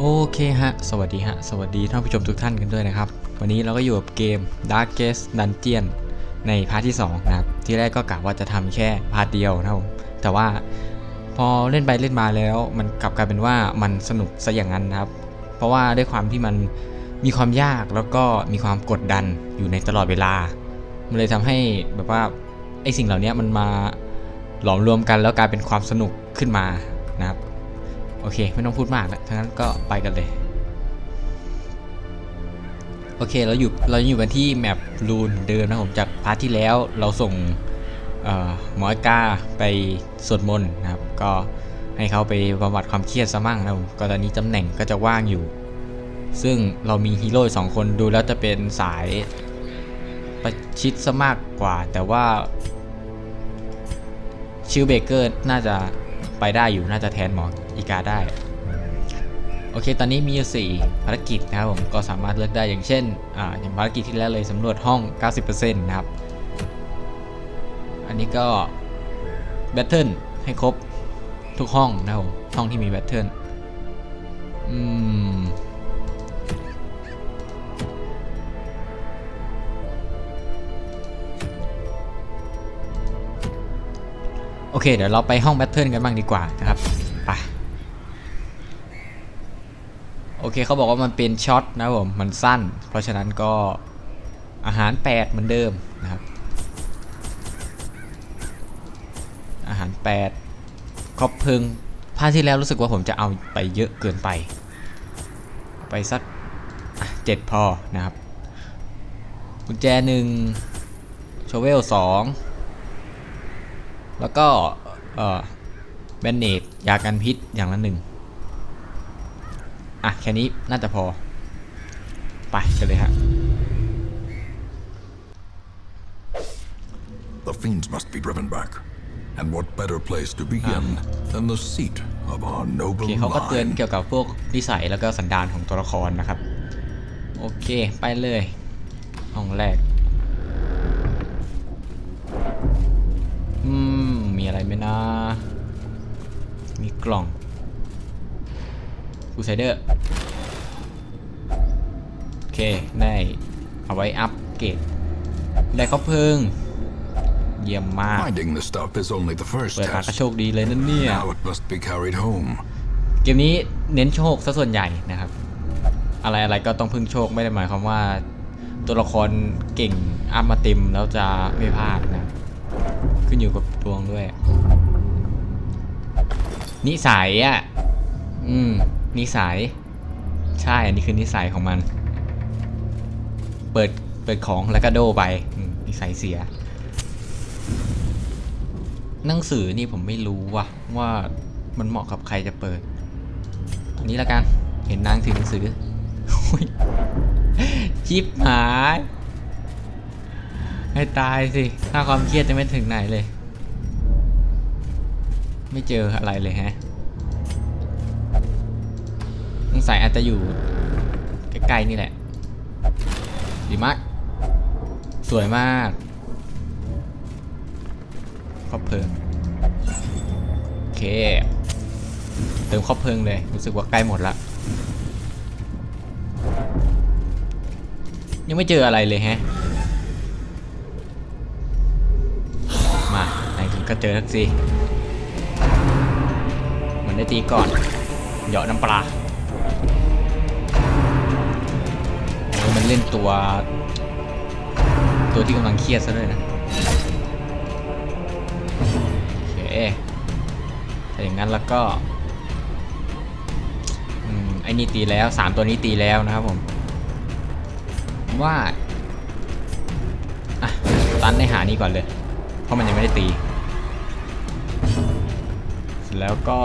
โอเคฮะ สวัสดีฮะ สวัสดีท่านผู้ชมทุกท่านกันด้วยนะครับ วันนี้เราก็อยู่กับเกม Darkest Dungeon ในพาร์ทที่ 2 นะครับ ที่แรกก็กะว่าจะทำแค่พาร์ทเดียวนะครับผมแต่ว่าพอเล่นไปเล่นมาแล้ว มันกลับกลายเป็นว่ามันสนุกซะอย่างนั้นนะครับ เพราะว่าด้วยความที่มันมีความยากแล้วก็มีความกดดันอยู่ในตลอดเวลา มันเลยทำให้แบบว่าไอ้สิ่งเหล่านี้มันมาหลอมรวมกันแล้วกลายเป็นความสนุกขึ้นมานะครับ โอเค ไม่ต้องพูดมากแล้วทั้งนั้นก็ไปกันเลย โอเค เราอยู่ เราอยู่กันที่แมปรูนเดิมนะผมจากพาร์ทที่แล้วเราส่งหมอไอ้ก้าไปสวดมนต์นะครับ ก็ให้เขาไปบำบัดความเครียดซะมั่งนะผมก็ตอนนี้ตำแหน่งก็จะว่างอยู่ ซึ่งเรามีฮีโร่สองคนดูแล้วจะเป็นสายประชิดซะมากกว่า แต่ว่าชิลเบเกอร์น่าจะไปได้อยู่น่าจะแทนหมอ อีกาได้ โอเค ตอนนี้มีอยู่สี่ภารกิจนะครับผม ก็สามารถเลือกได้อย่างเช่น อ่า อย่างภารกิจที่แล้วเลยสำรวจห้อง 90%นะครับ อันนี้ก็แบทเทิลให้ครบทุกห้องนะครับผมห้องที่มีแบทเทิลอืมโอเค เดี๋ยวเราไปห้องแบทเทิลกันบ้างดีกว่านะครับ ไป โอเคเขาบอกว่ามันเป็นช็อตนะผมมันสั้น เพราะฉะนั้นก็อาหาร 8 เหมือนเดิมนะครับ อาหาร 8 ครบเพลิงภาคที่แล้วรู้สึกว่าผมจะเอาไปเยอะเกินไป ไปสักเจ็ดพอนะครับ กุญแจหนึ่งโชเวลสองแล้วก็เอ่อแบนเนตยากันพิษอย่างละหนึ่ง อะแค่นี้น่าจะพอ ไปกันเลยฮะ The fiends must be driven back. And what better place to begin than the seat of our โอ noble เคเขาก็เตือน line? เกี่ยวกับพวกนิสัยแล้วก็สันดานของตัวละครนะครับ โอเค ไปเลย ห้องแรก อืม มีอะไรไหมนะ มีกล่องกูไซเดอร์โอ เคได้เอาไว้อัพเกรดได้เขาเพิ่งเยี่ยมมาก Finding the stuff is only the first เปิดมาก็ test. โชคดีเลยนั่นเนี่ย Now it must be carried home. เกมนี้เน้นโชคซะส่วนใหญ่นะครับ อะไรอะไรก็ต้องพึ่งโชคไม่ได้หมายความว่า ตัวละครเก่งอัพมาเต็มแล้วจะไม่พลาดนะขึ้นอยู่กับดวงด้วย นิสัยอะ อืม นิสัย ใช่ อันนี้คือนิสัยของมัน เปิดเปิดของแล้วก็โดไปอืมนิสัยเสีย หนังสือนี่ผมไม่รู้ว่ะว่ามันเหมาะกับใครจะเปิดอันนี้ละกันเห็นนางถือหนังสือชิปหายให้ตายสิ ถ้าความเครียดจะไม่ถึงไหนเลย ไม่เจออะไรเลยฮะสงสัยอาจจะอยู่ใกล้ๆนี่แหละ ดีมาก สวยมากครอบเพลิงโอเค เติมครอบเพลิงเลย รู้สึกว่าใกล้หมดละ ยังไม่เจออะไรเลยแฮะ มาไหนถึงก็เจอสักสิเหมือนได้ตีก่อน เหยาะน้ำปลา เล่นตัว ตัวที่กำลังเครียดซะด้วยนะโอเคถ้าอย่างนั้นแล้วก็อืมไอ้นี่ตีแล้วสามตัวนี้ตีแล้วนะครับผม ว่าตันในหานี้ก่อนเลย เพราะมันยังไม่ได้ตีเสร็จแล้วก็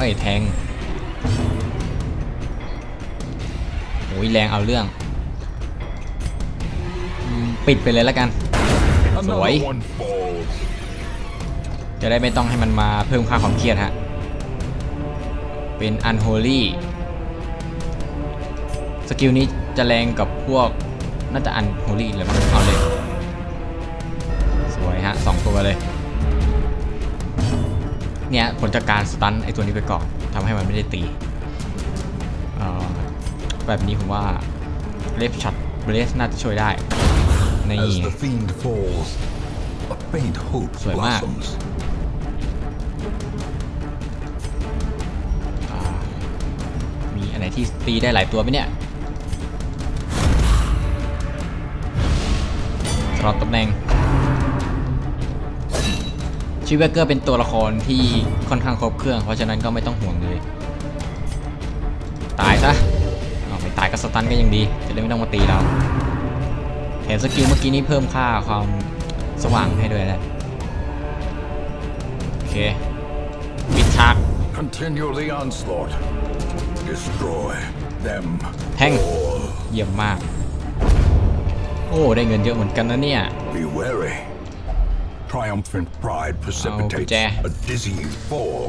เอ้ยแทงโอ้ยแรงเอาเรื่องอืมปิดไปเลยแล้วกัน Another Rồi. one falls. จะได้ไม่ต้องให้มันมาเพิ่มค่าความเครียดฮะ เป็น unholy สกิลนี้จะแรงกับพวกน่าจะ unholy เลยมั้งเอาเลย สวยฮะสองตัวตัวเลย เนี่ยผลจากการสตันไอตัวนี้ไปก่อนทำให้มันไม่ได้ตีเอ่อแบบนี้ผมว่าเลฟช็อตเบรสน่าจะช่วยได้นี่ As the fiend falls, a faint hope Sweet Mac. blossoms. อ่ามีอันไหนที่ตีได้หลายตัวไหมเนี่ยสำหรับตำแหน่ง ชิเวเกอร์เป็นตัวละครที่ค่อนข้างครบเครื่อง เพราะฉะนั้นก็ไม่ต้องห่วงเลย ตายซะอ้าวไม่ตายก็สตันก็ยังดี จะได้ไม่ต้องมาตีเราแถมสกิลเมื่อกี้นี้เพิ่มค่าความสว่างให้ด้วยนะโอเคปิดฉาก Continue the onslaught. Destroy them Hang. all. เยี่ยมมาก โอ้ ได้เงินเยอะเหมือนกันนะเนี่ย Be wary. Triumphant pride precipitates Jack. a dizzying fall.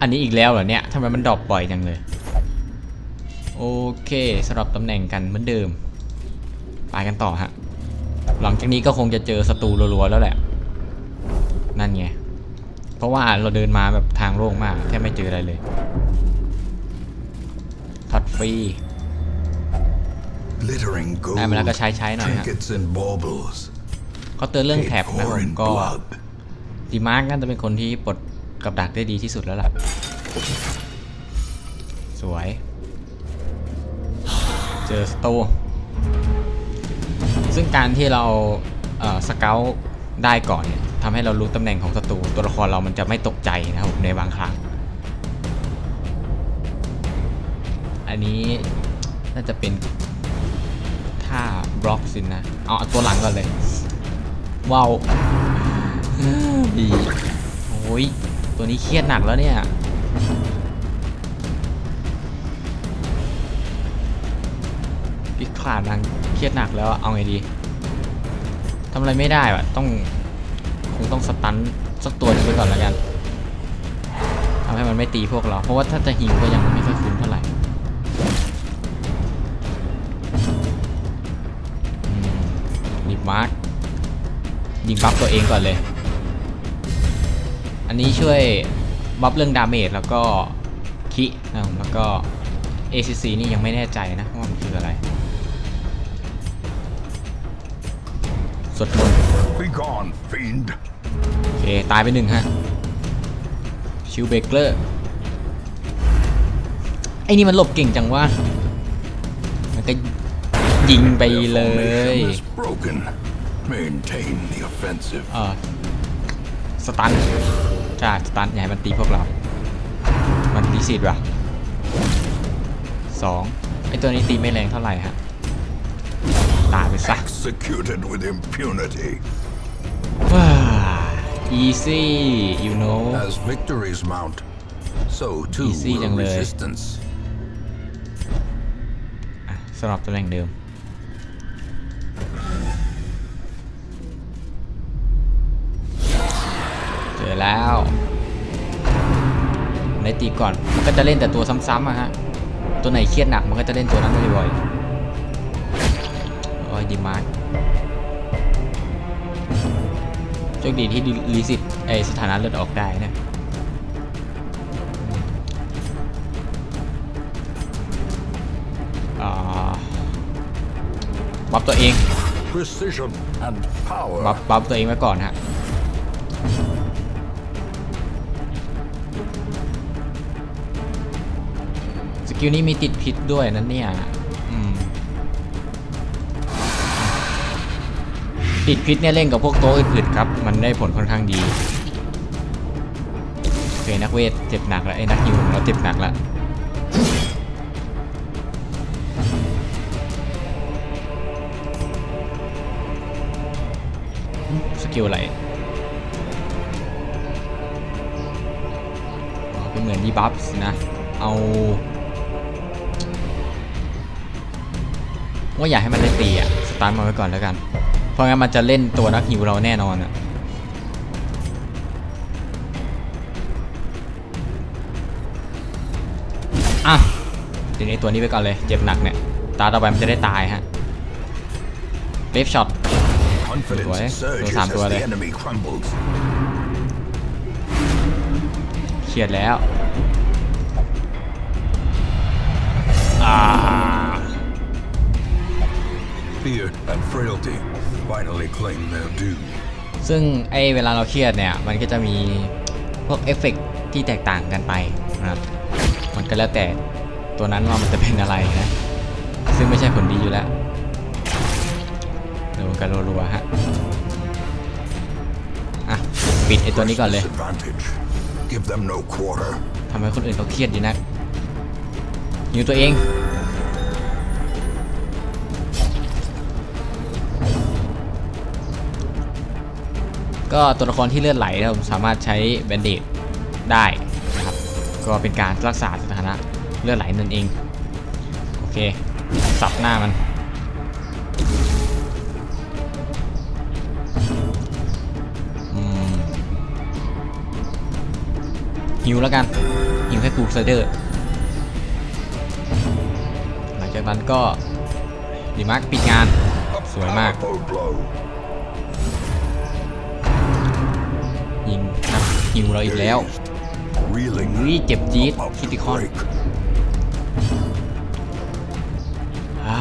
อันนี้อีกแล้วเหรอเนี่ยทำไมมันดรอปบ่อยจังเลย โอเคสำหรับตำแหน่งกันเหมือนเดิม ไปกันต่อฮะ หลังจากนี้ก็คงจะเจอศัตรูรัวๆแล้วแหละ นั่นไง เพราะว่าเราเดินมาแบบทางโล่งมาก แทบไม่เจออะไรเลยท็อตฟรี Glittering gold. ได้มาแล้วก็ใช้ใช้หน่อยฮะ Trinkets and baubles. เขาเตือนเรื่อง Paid แท็บนะผ for ม in ก็ blood. ดีมาร์กน่าจะเป็นคนที่ปลดกับดักได้ดีที่สุดแล้วล่ะ สวย เจอสโต ซึ่งการที่เราเอ่อสเกลได้ก่อนเนี่ยทำให้เรารู้ตำแหน่งของศัตรูตัวละครเรามันจะไม่ตกใจนะครับผมในบางครั้ง อันนี้น่าจะเป็นท่าบล็อกสินนะ เอาเอาตัวหลังก่อนเลย ว้าวดีโอ้ยตัวนี้เครียดหนักแล้วเนี่ยพี่ขาดนางเครียดหนักแล้วเอาไงดีทำอะไรไม่ได้วะต้องคงต้องสตันสักตัวนึงไปก่อนแล้วกันทำให้มันไม่ตีพวกเรา เพราะว่าถ้าจะหิวก็ยังไม่ค่อยคุ้ม ยิงบัฟตัวเองก่อนเลย อันนี้ช่วยบัฟเรื่องดาเมจแล้วก็คินะครับผมแล้วก็ ACC นี่ยังไม่แน่ใจนะว่ามันคืออะไรสวดมนต์ Be gone, fiend. โอเค ตายไปหนึ่งฮะ ชิวเบเกอร์ ไอ้นี่มันหลบเก่งจังวะมันก็ยิงไปเลย Formation is broken. Maintain the offensive. เออสตันใช่สตันอย่าให้มันตีพวกเรา มันตีสิทธิ์ว่ะสองไอตัวนี้ตีไม่แรงเท่าไหร่ฮะ ตายไปซะ Executed with impunity. ว้า easy you know As victories mount, so too Easy will จังเลย resistance. อ่ะสำหรับตำแหน่งเดิม เจอแล้วในตีก่อนมันก็จะเล่นแต่ตัวซ้ำๆอะฮะตัวไหนเครียดหนักมันก็จะเล่นตัวนั้นบ่อยๆโอ้ยดีมากโชคดีที่รีสิตไอสถานะเลือดออกได้เนะอ่าบัฟตัวเอง Precision and power. บัฟบัฟตัวเองไว้ก่อนฮะ กิลนี้มีติดพิษด้วยนั่นเนี่ยอืมติดพิษเนี่ยเล่นกับพวกโต๊ะอื่นๆครับ มันได้ผลค่อนข้างดี โอเค นักเวทเจ็บหนักแล้วไอ้นักฮิวของเราเจ็บหนักแล้วสกิลอะไรอ๋อเป็นเหมือนดีบัฟส์นะ เอา ว่าอยากให้มันได้ตีอะสตาร์ทมาไว้ก่อนแล้วกัน เพราะงั้นมันจะเล่นตัวนักฮิวเราแน่นอนอะอะดึงไอตัวนี้ไปก่อนเลย เจ็บหนักเนี่ย ตาต่อไปมันจะได้ตายฮะเลฟช็อต Confidence Rồi, surges tôi làm as tôi the đây. enemy crumbles. เครียดแล้วอ่า Fear and frailty finally claim their due. ซึ่งไอเวลาเราเครียดเนี่ย มันก็จะมีพวกเอฟเฟกต์ที่แตกต่างกันไปนะครับ มันก็แล้วแต่ตัวนั้นว่ามันจะเป็นอะไรนะ ซึ่งไม่ใช่ผลดีอยู่แล้วเดี๋ยวกันรัวๆฮะ อะ ปิดไอตัวนี้ก่อนเลย Disadvantage. Give them no quarter. ทำให้คนอื่นเขาเครียดดีนักยิวตัวเอง ก็ตัวละครที่เลือดไหลนะครับสามารถใช้แบนเดดได้นะครับ ก็เป็นการรักษาสถานะเลือดไหลนั่นเอง โอเค สับหน้ามัน หิวแล้วกัน หิวแค่กูไซเดอร์ หลังจากนั้นก็ดีมากปิดงาน สวยมาก ครับหิวเราอีกแล้ว Reeling. อุ้ยเจ็บจี๊ด about คิ to ติคอน break. อ่า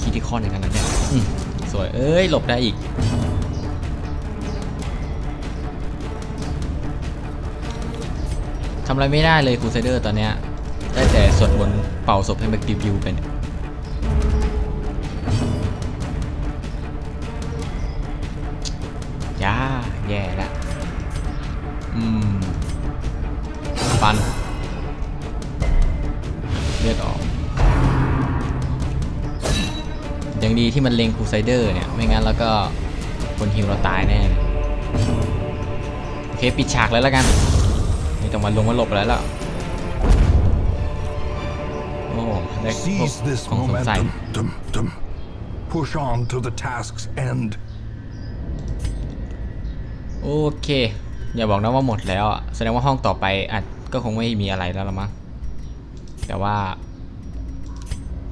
คิติคอนอย่างนั้นนะเนี่ยอืมสวยเอ้ยหลบได้อีกทำอะไรไม่ได้เลยครูไซเดอร์ตอนเนี้ยได้แต่สวดมนต์เป่าศพให้มันปิวๆไปเนี่ยย่าแย่แล้ว อืมฟันเลือดออก อย่างดีที่มันเล็งครูไซเดอร์เนี่ย ไม่งั้นแล้วก็คนฮิวเราตายแน่เลยโอเค ปิดฉากเลยแล้วกันไม่ต้องมาลงมาหลบแล้วล่ะโอ้ได้พวก Seize this ของสงสัย momentum. Dum, dum. Push on to the task's end. โอเค อย่าบอกนะว่าหมดแล้วอะแสดงว่าห้องต่อไปอาจก็คงไม่มีอะไรแล้วละมั้งแต่ว่า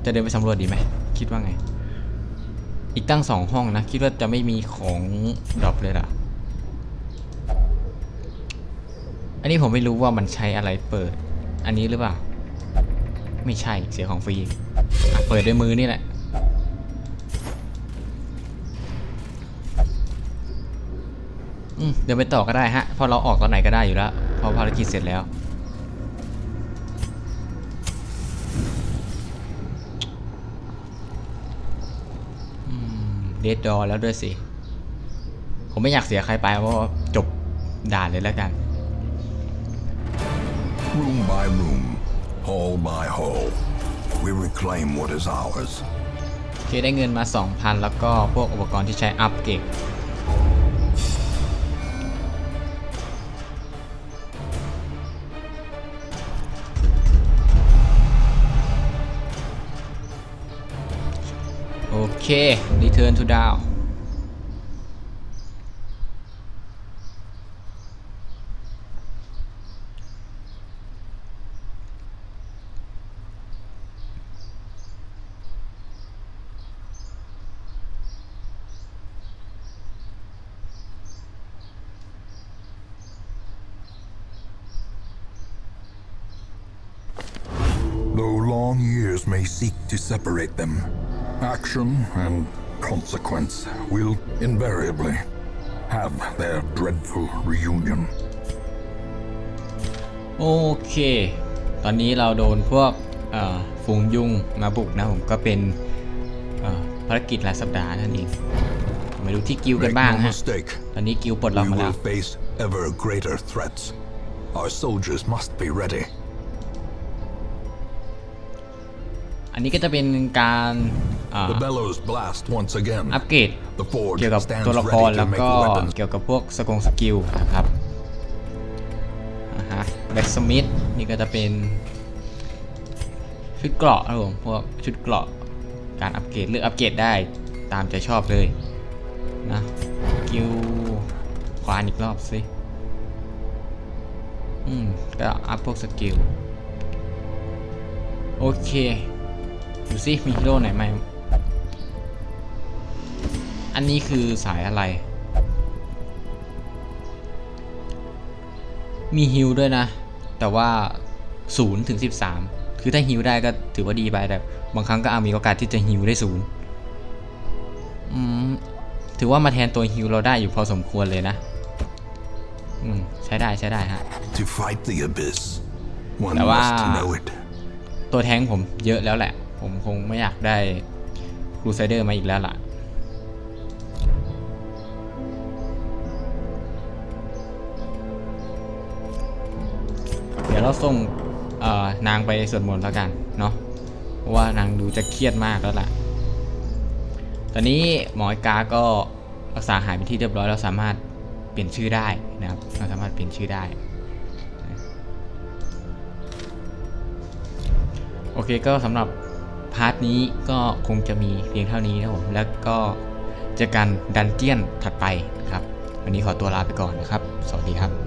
จะเดินไปสำรวจดีไหมคิดว่าไง อีกตั้งสองห้องนะ คิดว่าจะไม่มีของดรอปเลยล่ะ อันนี้ผมไม่รู้ว่ามันใช้อะไรเปิด อันนี้หรือเปล่า ไม่ใช่เสียของฟรีเปิดด้วยมือนี่แหละ เดินไปต่อก็ได้ฮะเพราะเราออกตอนไหนก็ได้อยู่แล้วเพอภารกิจเสร็จแล้วอืมเดดดอแล้วด้วยสิ ผมไม่อยากเสียใครไปเพราะว่าจบด่านเลยแล้วกัน Room by room. Hall by hall. We reclaim what is ours. โอเคได้เงินมา 2,000 แล้วก็พวกอุปกรณ์ที่ใช้อัพเกรด เค return to down long years may seek to separate them, action and consequence will invariably have their dreadful reunion. โอเค ตอนนี้เราโดนพวกเอ่อฝูงยุงมาบุกนะผมก็เป็นเอ่อภารกิจรายสัปดาห์นั่นเองมาดูที่กิลด์กัน Make บ้าง no ฮะ mistake, ตอนนี้กิลด์ปลดล็อก we มาแล้ว will face ever greater threats. Our soldiers must be ready. อันนี้ก็จะเป็นการอ่า The bellows blast once again. อัปเกรด The forge เกี่ยวกับ stands ตัวละคร ready แล้ to ว make ก็ weapons เกี่ยวกับพวกสกงสกิลนะครับอ่าฮะแบ็กสมิธนี่ก็จะเป็นชุดเกราะครับผมพวกชุดเกราะการอัปเกรดเลือกอัปเกรดได้ตามใจชอบเลยนะกิลควานอีกรอบสิอืมก็อัพพวกสกิลโอเค ดูสิมีฮีโร่ไหนไหมอันนี้คือสายอะไร มีฮิลด้วยนะ แต่ว่า0ถึง13 คือถ้าฮิลได้ก็ถือว่าดีไปแต่บางครั้งก็อาจมีโอกาสที่จะฮิลได้ศูนย์อืมถือว่ามาแทนตัวฮิลเราได้อยู่พอสมควรเลยนะอืมใช้ได้ใช้ได้ฮะ To fight the abyss, one Now, must ah. know it. ตัวแท้งผมเยอะแล้วแหละ ผมคงไม่อยากได้ครูไซเดอร์มาอีกแล้วล่ะ เดี๋ยวเราส่งนางไปสวดมนต์แล้วกันเนาะเพราะว่านางดูจะเครียดมากแล้วล่ะ ตอนนี้หมอไอ้กาก็รักษาหายเป็นที่เรียบร้อยเราสามารถเปลี่ยนชื่อได้นะครับ เราสามารถเปลี่ยนชื่อได้ โอเคก็สำหรับ พาร์ทนี้ก็คงจะมีเพียงเท่านี้นะครับผม แล้วก็เจอกันดันเจียนถัดไปนะครับ วันนี้ขอตัวลาไปก่อนนะครับ สวัสดีครับ